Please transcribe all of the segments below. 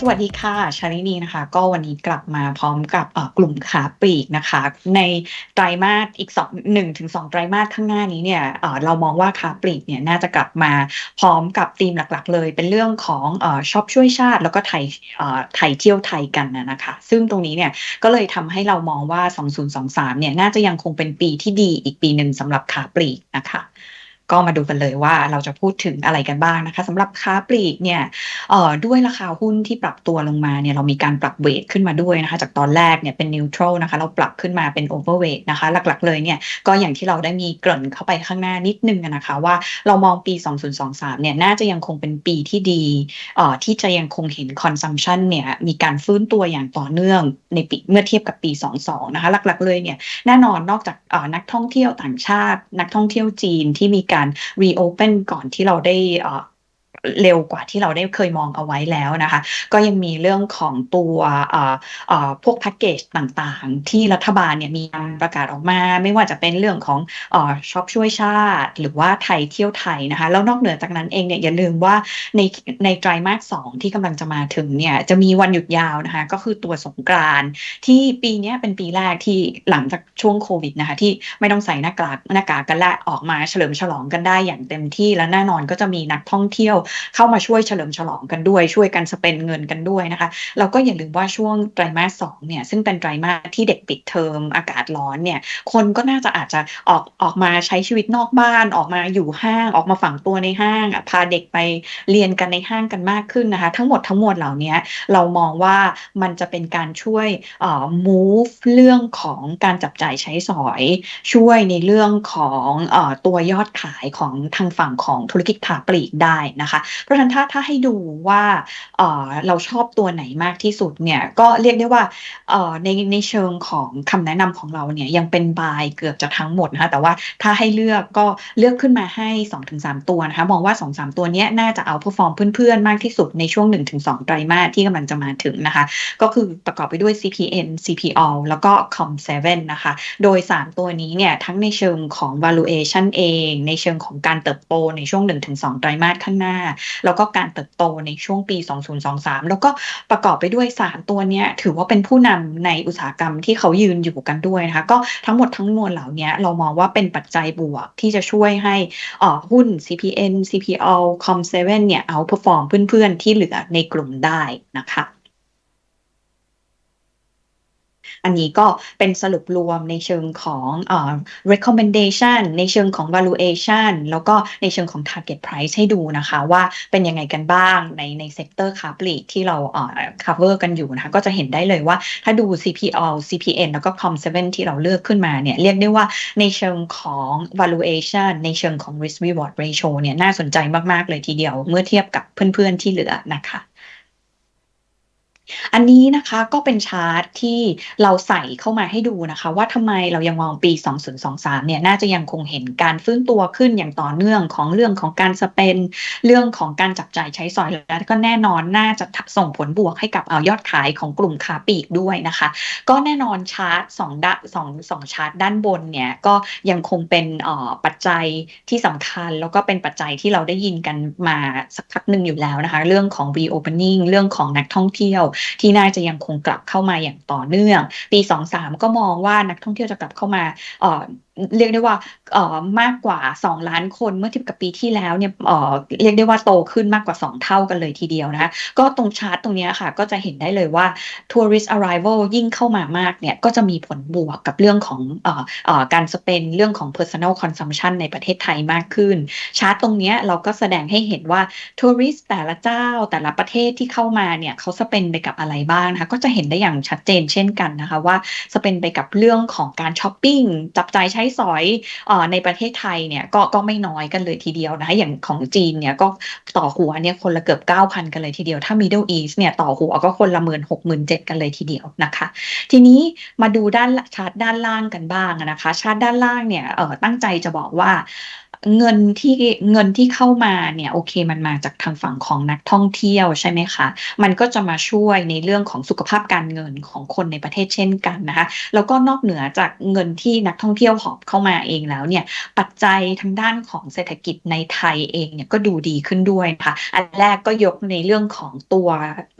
สวัสดีค่ะ ชาลินีนะคะ ก็วันนี้กลับมาพร้อมกับกลุ่มค้าปลีกนะคะ ในไตรมาสอีก2 1-2ไตรมาสข้างหน้านี้เนี่ยเรามองว่าค้าปลีกเนี่ยน่าจะกลับมาพร้อมกับธีมหลักๆ เลย เป็นเรื่องของอช็อปช่วยชาติ แล้วก็ไทยไทยเที่ยวไทยกันนะคะ ซึ่งตรงนี้เนี่ยก็เลยทำให้เรามองว่า 2023เนี่ยน่าจะยังคงเป็นปีที่ดีอีกปีหนึ่งสำหรับค้าปลีกนะคะ ก็มาดูกันเลยว่าเราจะพูดถึงอะไรกันบ้างนะคะสำหรับค้าปลีกเนี่ยเอ่อด้วยราคาหุ้นที่ปรับตัวลงมาเนี่ยเรามีการปรับเวทขึ้นมาด้วยนะคะ จากตอนแรกเนี่ยเป็นนิวทรัลนะคะ เราปรับขึ้นมาเป็นโอเวอร์เวทนะคะ หลักๆเลยเนี่ยก็อย่างที่เราได้มีเกริ่นเข้าไปข้างหน้านิดนึงนะคะ ว่าเรามองปี 2023 เนี่ยน่าจะยังคงเป็นปีที่ดีเอ่อที่จะยังคงเห็น consumption เนี่ยมีการฟื้นตัวอย่างต่อเนื่องในปีเมื่อเทียบกับปี 22 นะคะ หลักๆเลยเนี่ยแน่นอนนอกจากนักท่องเที่ยวต่างชาติ นักท่องเที่ยวจีนที่มีการ reopen ก่อนที่เราได้ เร็วกว่าที่เราได้เคยมองเอาไว้แล้วนะคะ ก็ยังมีเรื่องของตัวเอ่อเอ่อพวกแพ็กเกจต่างๆ ที่รัฐบาลเนี่ยมีการประกาศออกมา ไม่ว่าจะเป็นเรื่องของเอ่อช็อปช่วยชาติ หรือว่าไทยเที่ยวไทยนะคะ แล้วนอกเหนือจากนั้นเองเนี่ยอย่าลืมว่าในในไตรมาสสองที่กำลังจะมาถึงเนี่ยจะมีวันหยุดยาวนะคะ ก็คือตัวสงกรานที่ปีนี้เป็นปีแรกที่หลังจากช่วงโควิดนะคะที่ไม่ต้องใส่หน้ากากหน้ากากกันและออกมาเฉลิมฉลองกันได้อย่างเต็มที่และแน่นอนก็จะมีนักท่องเที่ยวเข้ามาช่วยเฉลิมฉลองกันด้วย ช่วยกันสเปนเงินกันด้วยนะคะแล้วก็อย่าลืมว่าช่วงไตรมาสสองเนี่ยซึ่งเป็นไตรมาสที่เด็กปิดเทอมอากาศร้อนเนี่ยคนก็น่าจะอาจจะออกออกมาใช้ชีวิตนอกบ้านออกมาอยู่ห้างออกมาฝังตัวในห้างพาเด็กไปเรียนกันในห้างกันมากขึ้นนะคะ ทั้งหมดทั้งมวลเหล่านี้เรามองว่ามันจะเป็นการช่วยเอ่อ move เรื่องของการจับจ่ายใช้สอย ช่วยในเรื่องของเอ่อตัวยอดขายของทางฝั่งของธุรกิจค้าปลีกได้นะคะเพราะฉะนั้นถ้าถ้าให้ดูว่าเเราชอบตัวไหนมากที่สุดเนี่ยก็เรียกได้ว่าในในเชิงของคำแนะนำของเราเนี่ยยังเป็น buy เกือบจะทั้งหมดนะคะแต่ว่าถ้าให้เลือกก็เลือกขึ้นมาให้ 2-3 ตัวนะคะมองว่า 2-3 ตัวเนี้ยน่าจะเอา perform เพื่อนๆ มากที่สุดในช่วง 1-2 ไตรมาสที่กำลังจะมาถึงนะคะ ก็คือประกอบไปด้วย CPN CPO แล้วก็ Com7 นะคะ โดย 3 ตัวนี้เนี่ยทั้งในเชิงของ valuation เอง ในเชิงของการเติบโตในช่วง 1-2 ไตรมาสข้างหน้าแล้วก็การเติบโตในช่วงปี 2023 แล้วก็ประกอบไปด้วย 3 ตัวเนี้ยถือว่าเป็นผู้นำในอุตสาหกรรมที่เขายืนอยู่กันด้วยนะคะ ก็ทั้งหมดทั้งมวลเหล่านี้เรามองว่าเป็นปัจจัยบวกที่จะช่วยให้อ่อหุ้น CPN CPO Com7 เนี่ย outperform เพื่อนๆที่เหลือในกลุ่มได้นะคะ อันนี้ก็เป็นสรุปรวมในเชิงของเอ่อ recommendation ในเชิงของ valuation แล้วก็ในเชิงของ target price ให้ดูนะคะว่าเป็นยังไงกันบ้างในในเซกเตอร์ค้าปลีกที่เราเอ่อ cover กันอยู่นะคะก็จะเห็นได้เลยว่าถ้าดู CPO CPN แล้วก็ Com7 ที่เราเลือกขึ้นมาเนี่ยเรียกได้ว่าในเชิงของ valuation ในเชิงของ risk reward ratio เนี่ยน่าสนใจมาก ๆ เลยทีเดียวเมื่อเทียบกับเพื่อน ๆ ที่เหลือนะคะ อันนี้นะคะก็เป็นชาร์ตที่เราใส่เข้ามาให้ดูนะคะ ว่าทำไมเรายังมองปี 2023 เนี่ยน่าจะยังคงเห็นการฟื้นตัวขึ้นอย่างต่อเนื่องของเรื่องของการสเปน เรื่องของการจับจ่ายใช้สอยแล้วก็แน่นอนน่าจะส่งผลบวกให้กับเอ่อยอดขายของกลุ่มค้าปลีกด้วยนะคะ ก็แน่นอนชาร์ตสองด้านสองสองชาร์ตด้านบนเนี่ยก็ยังคงเป็นอ่อปัจจัยที่สำคัญ แล้วก็เป็นปัจจัยที่เราได้ยินกันมาสักพักหนึ่งอยู่แล้วนะคะ เรื่องของ reopening เรื่องของนักท่องเที่ยวที่น่าจะยังคงกลับเข้ามาอย่างต่อเนื่อง ปี 23 ก็มองว่านักท่องเที่ยวจะกลับเข้ามา เรียกได้ว่าเอ่อมากกว่า 2 ล้านคนเมื่อเทียบกับปีที่แล้วเนี่ยเอ่อเรียกได้ว่าโตขึ้นมากกว่า 2 เท่ากันเลยทีเดียวนะคะก็ตรงชาร์ตตรงเนี้ยค่ะ ก็จะเห็นได้เลยว่า tourist arrival ยิ่งเข้ามามากเนี่ยก็จะมีผลบวกกับเรื่องของเอ่อเอ่อการสเปนเรื่องของ personal consumption ในประเทศไทยมากขึ้น ชาร์ตตรงเนี้ยเราก็แสดงให้เห็นว่าทัวริสต์แต่ละเจ้าแต่ละประเทศที่เข้ามาเนี่ยเขาสเปนไปกับอะไรบ้างนะคะก็จะเห็นได้อย่างชัดเจนเช่นกันนะคะว่าสเปนไปกับเรื่องของการช้อปปิ้งจับจ่ายใช้สอยอในประเทศไทยเนี่ยก็ก็ไม่น้อยกันเลยทีเดียวนะคะอย่างของจีนเนี่ยก็ต่อหัวเนี่ยคนละเกือบ 9,000 กันเลยทีเดียว ถ้า Middle East เนี่ยต่อหัวก็คนละหมื่นหกหมื่นเจ็ดกันเลยทีเดียวนะคะ ทีนี้มาดูด้านชาร์ตด้านล่างกันบ้างนะคะ ชาร์ตด้านล่างเนี่ยตั้งใจจะบอกว่า เงินที่เงินที่เข้ามาเนี่ยโอเคมันมาจากทางฝั่งของนักท่องเที่ยวใช่ไหมคะ มันก็จะมาช่วยในเรื่องของสุขภาพการเงินของคนในประเทศเช่นกันนะคะ แล้วก็นอกเหนือจากเงินที่นักท่องเที่ยวหอบเข้ามาเองแล้วเนี่ยปัจจัยทางด้านของเศรษฐกิจในไทยเองเนี่ยก็ดูดีขึ้นด้วยค่ะอันแรกก็ยกในเรื่องของตัว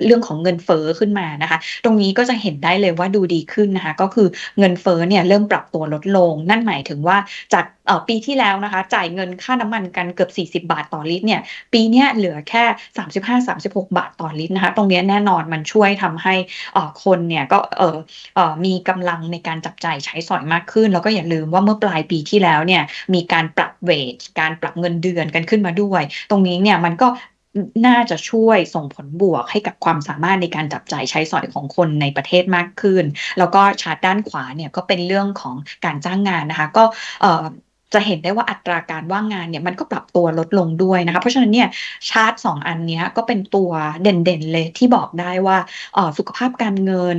เรื่องของเงินเฟ้อขึ้นมานะคะ ตรงนี้ก็จะเห็นได้เลยว่าดูดีขึ้นนะคะ ก็คือเงินเฟ้อเนี่ยเริ่มปรับตัวลดลง นั่นหมายถึงว่าจาก ปีที่แล้วนะคะ จ่ายเงินค่าน้ำมันกันเกือบ 40 บาทต่อลิตรเนี่ย ปีนี้เหลือแค่ 35-36 บาทต่อลิตรนะคะ ตรงนี้แน่นอนมันช่วยทำให้คนเนี่ยก็มีกำลังในการจับจ่ายใช้สอยมากขึ้น แล้วก็อย่าลืมว่าเมื่อปลายปีที่แล้วเนี่ยมีการปรับเวทการปรับเงินเดือนกันขึ้นมาด้วย ตรงนี้เนี่ยมันก็น่าจะช่วยส่งผลบวกให้กับความสามารถในการจับจ่ายใช้สอยของคนในประเทศมากขึ้น แล้วก็ชาร์ตด้านขวาเนี่ยก็เป็นเรื่องของการจ้างงานนะคะ ก็ จะเห็นได้ว่าอัตราการว่างงานเนี่ยมันก็ปรับตัวลดลงด้วยนะคะ เพราะฉะนั้นเนี่ยชาร์ตสองอันนี้ก็เป็นตัวเด่นๆเลยที่บอกได้ว่าสุขภาพการเงิน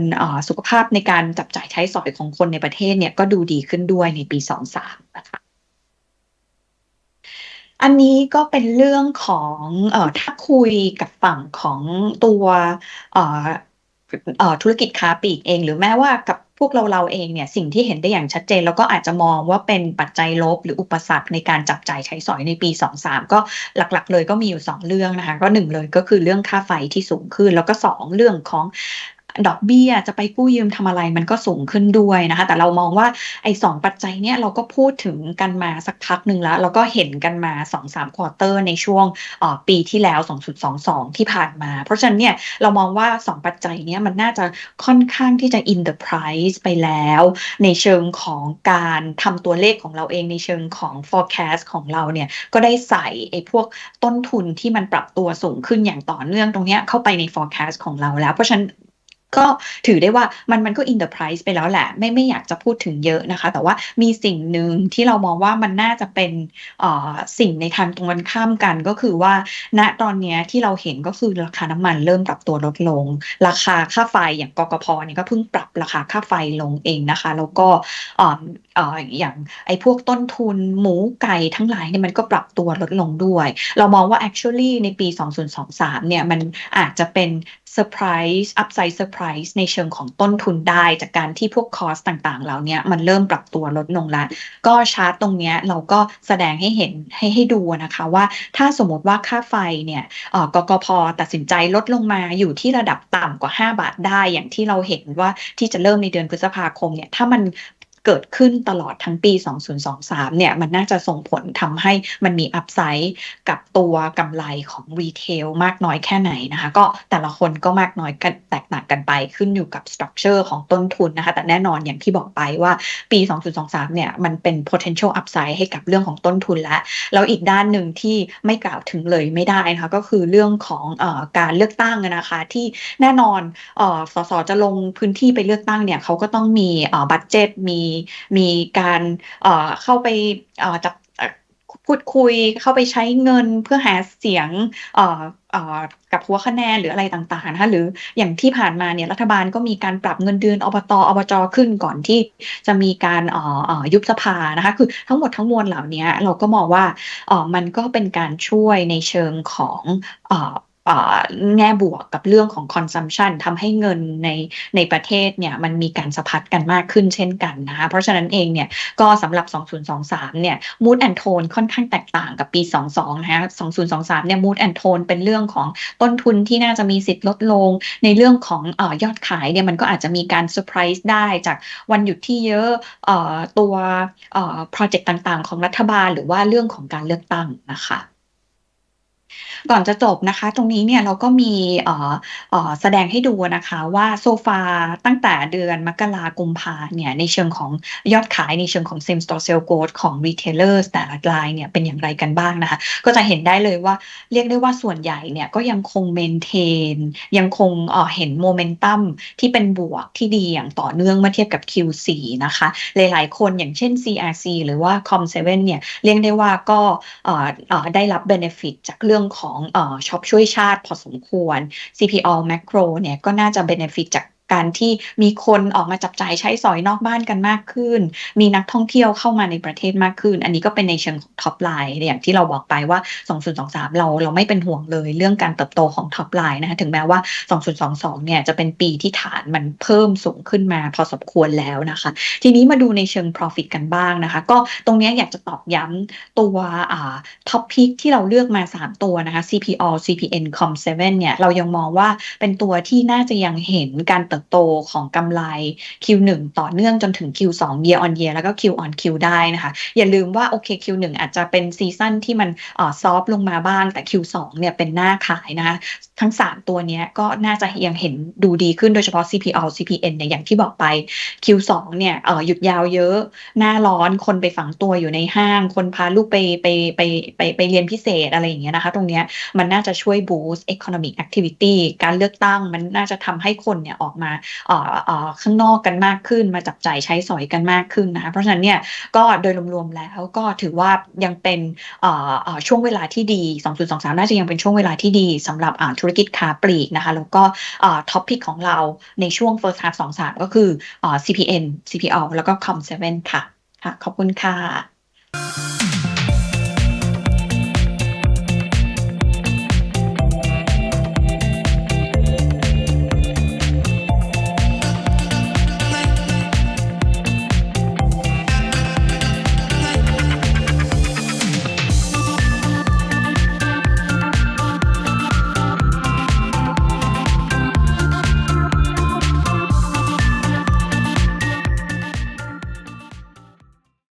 สุขภาพในการจับจ่ายใช้สอยของคนในประเทศเนี่ยก็ดูดีขึ้นด้วยในปี 23 นะคะอันนี้ก็เป็นเรื่องของออถ้าคุยกับฝั่งของตัวธุรกิจค้าปลีกเอง หรือแม้ว่ากับ พวกเราเราเองเนี่ยสิ่งที่เห็นได้อย่างชัดเจน แล้วก็อาจจะมองว่าเป็นปัจจัยลบหรืออุปสรรคในการจับจ่ายใช้สอยในปี 23 ก็หลักๆ เลยก็มีอยู่ 2 เรื่องนะคะ ก็ 1 เลยก็คือเรื่องค่าไฟที่สูงขึ้น แล้วก็ 2 เรื่องของ ดอกเบี้ยจะไปกู้ยืมทำอะไรมันก็สูงขึ้นด้วยนะคะ แต่เรามองว่าไอ้สองปัจจัยเนี้ยเราก็พูดถึงกันมาสักพักหนึ่งแล้วเราก็เห็นกันมา 2-3ควอเตอร์ในช่วงปีที่แล้ว 2.22 ที่ผ่านมา เพราะฉะนั้นเนี่ยเรามองว่า 2 ปัจจัยเนี้ยมันน่าจะค่อนข้างที่จะ in the price ไปแล้ว ในเชิงของการทำตัวเลขของเราเองในเชิงของ forecast ของเราเนี่ยก็ได้ใส่ไอ้พวกต้นทุนที่มันปรับตัวสูงขึ้นอย่างต่อเนื่องตรงนี้เข้าไปใน forecast ของเราแล้ว เพราะฉะนั้น ก็ถือได้ว่ามันมันก็อินเทอร์ไพรส์ไปแล้วแหละ ไม่ไม่อยากจะพูดถึงเยอะนะคะ แต่ว่ามีสิ่งหนึ่งที่เรามองว่ามันน่าจะเป็นสิ่งในทางตรงกันข้ามกันก็คือว่า ณตอนนี้ที่เราเห็นก็คือราคาน้ำมันเริ่มปรับตัวลดลง ราคาค่าไฟอย่างกกพเนี่ยก็เพิ่งปรับราคาค่าไฟลงเองนะคะ แล้วก็ อย่างไอ้พวกต้นทุนหมูไก่ทั้งหลายเนี่ยมันก็ปรับตัวลดลงด้วย เรามองว่า actually ในปี 2023 เนี่ยมันอาจจะเป็นเซอร์ไพรส์อัพไซด์เซอร์ไพรส์ในเชิงของต้นทุนได้จากการที่พวกคอสต่างๆเหล่านี้มันเริ่มปรับตัวลดลงแล้ว ก็ชาร์ตตรงนี้เราก็แสดงให้เห็นให้ให้ดูนะคะว่าถ้าสมมติว่าค่าไฟเนี่ยกกพตัดสินใจลดลงมาอยู่ที่ระดับต่ำกว่า 5 บาทได้อย่างที่เราเห็นว่าที่จะเริ่มในเดือนพฤษภาคมเนี่ยถ้ามัน เกิดขึ้นตลอดทั้งปี 2023 เนี่ย มันน่าจะส่งผลทำให้มันมีอัพไซด์กับตัวกำไรของรีเทลมากน้อยแค่ไหนนะคะ ก็แต่ละคนก็มากน้อยกันแตกต่างกันไปขึ้นอยู่กับสตรัคเจอร์ของต้นทุนนะคะ แต่แน่นอนอย่างที่บอกไปว่าปี 2023 เนี่ย มันเป็น potential upside ให้กับเรื่องของต้นทุนแล้วแล้วอีกด้านหนึ่งที่ไม่กล่าวถึงเลยไม่ได้นะคะก็คือเรื่องของอการเลือกตั้งนะคะที่แน่นอนอสสจะลงพื้นที่ไปเลือกตั้งเนี่ยเขาก็ต้องมีบัตเจตมีมีการเข้าไปจับพูดคุยเข้าไปใช้เงินเพื่อหาเสียงกับหัวคะแนนหรืออะไรต่างๆนะคะหรืออย่างที่ผ่านมาเนี่ยรัฐบาลก็มีการปรับเงินเดือนอบตอบจขึ้นก่อนที่จะมีการยุบสภานะคะคือทั้งหมดทั้งมวลเหล่านี้เราก็มองว่ามันก็เป็นการช่วยในเชิงของ แง่บวกกับเรื่องของ consumption ทำให้เงินในในประเทศเนี่ยมันมีการสะพัดกันมากขึ้นเช่นกันนะคะ เพราะฉะนั้นเองเนี่ยก็สำหรับ 2023 เนี่ย mood and tone ค่อนข้างแตกต่างกับปี 22 นะคะ 2023 เนี่ย mood and tone เป็นเรื่องของต้นทุนที่น่าจะมีสิทธิ์ลดลง ในเรื่องของอยอดขายเนี่ยมันก็อาจจะมีการเซอร์ไพรส์ได้จากวันหยุดที่เยอะตัวโปรเจกต์ต่างๆ ของรัฐบาลหรือว่าเรื่องของการเลือกตั้งนะคะ ก่อนจะจบนะคะ ตรงนี้เนี่ยเราก็มีแสดงให้ดูนะคะว่าโซฟาตั้งแต่เดือนมกรากุมภาเนี่ยในเชิงของยอดขายในเชิงของ same store sale growth ของ retailers แต่ละรายเนี่ยเป็นอย่างไรกันบ้างนะคะ ก็จะเห็นได้เลยว่าเรียกได้ว่าส่วนใหญ่เนี่ยก็ยังคง maintain ยังคงเห็นโมเมนตัมที่เป็นบวกที่ดีอย่างต่อเนื่องเมื่อเทียบกับ Q4 นะคะ หลายๆ คนอย่างเช่น CRC หรือว่า Com7 เนี่ยเรียกได้ว่าก็ได้รับ benefit จากเรื่องื่องของช็อปช่วยชาติพอสมควร CPO Macro เนี่ยก็น่าจะ benefit จาก การที่มีคนออกมาจับจ่ายใช้สอยนอกบ้านกันมากขึ้น มีนักท่องเที่ยวเข้ามาในประเทศมากขึ้น อันนี้ก็เป็นในเชิงของ top line อย่างที่เราบอกไปว่า 2023 เราเราไม่เป็นห่วงเลยเรื่องการเติบโตของ top line นะคะถึงแม้ว่า 2022 เนี่ยจะเป็นปีที่ฐานมันเพิ่มสูงขึ้นมาพอสมควรแล้วนะคะ ทีนี้มาดูในเชิง profit กันบ้างนะคะ ก็ตรงนี้อยากจะตอกย้ำตัวอ่า top pick ที่เราเลือกมา 3 ตัวนะคะ CPO CPN Com7 เนี่ยเรายังมองว่าเป็นตัวที่น่าจะยังเห็นการเติบโตของกำไร Q1 ต่อเนื่องจนถึง Q2 year on year แล้วก็ Q on Q ได้นะคะ อย่าลืมว่าโอเค Q1 อาจจะเป็นซีซั่นที่มันอ่อซอฟลงมาบ้างแต่ Q2 เนี่ยเป็นหน้าขายนะคะทั้ง 3 ตัวนี้ก็น่าจะยังเห็นดูดีขึ้นโดยเฉพาะ CPO CPN เนี่ยอย่างที่บอกไป Q2 เนี่ยเอ่อหยุดยาวเยอะ หน้าร้อนคนไปฝังตัวอยู่ในห้าง คนพาลูกไปไปไปไปไปเรียนพิเศษอะไรอย่างเงี้ยนะคะ ตรงเนี้ยมันน่าจะช่วย boost economic activity การเลือกตั้งมันน่าจะทำให้คนเนี่ยออกมาเอ่อเอ่อข้างนอกกันมากขึ้น มาจับจ่ายใช้สอยกันมากขึ้นนะคะ เพราะฉะนั้นเนี่ยก็โดยรวมๆแล้วก็ถือว่ายังเป็นช่วงเวลาที่ดี 2023 น่าจะยังเป็นช่วงเวลาที่ดีสำหรับอ่าธุรกิจค้าปลีกนะคะ แล้วก็อ่า topic ของเราในช่วง first half 23 ก็คืออ CPN CPO แล้วก็ Com7 ค่ะค่ะ ขอบคุณค่ะ